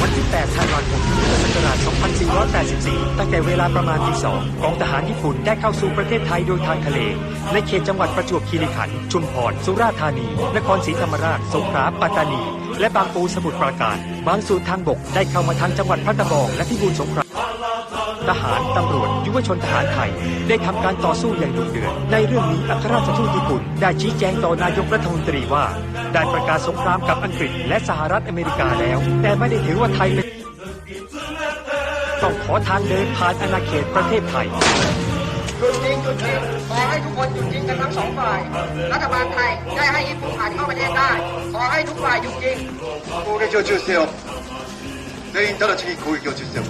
วันที่8ธันว ราช2484 ตั้งแต่เวลาประมาณตีสองกองทหารญี่ปุ่นได้เข้าสู่ประเทศไทยโดยทางทะเล ในเขตจังหวัดประจวบคีรีขันธ์ ชุมพร สุราษฎร์ธานี นครศรีธรรมราช สงขลา ปัตตานี และบางปูสมุทรปราการ บางส่วนทางบกได้เข้ามาทางจังหวัดพัทบองและพิบูลสงครามทหาร ตำรวจ ยุวชนทหารไทย ได้ทำการต่อสู้อย่างดุเดือด ในเรื่องนี้อัครราชทูตญี่ปุ่น ได้ชี้แจงต่อนายกรัฐมนตรีว่า ได้ประกาศสงครามกับอังกฤษและสหรัฐอเมริกาแล้ว แต่ไม่ได้ถือว่าไทยเป็น ต้องขอทางเดินผ่านอาณาเขตประเทศไทย หยุดยิงหยุดยิงขอให้ทุกคนหยุดยิงกันทั้งสองฝ่าย รัฐบาลไทยได้ให้อิทปุ่ผ่านเข้าประเทศได้ ขอให้ทุกฝ่ายหยุดยิงโอเคจุดจริ개를 켜주세 요. 내린 떨어지기 고개 켜주세 요.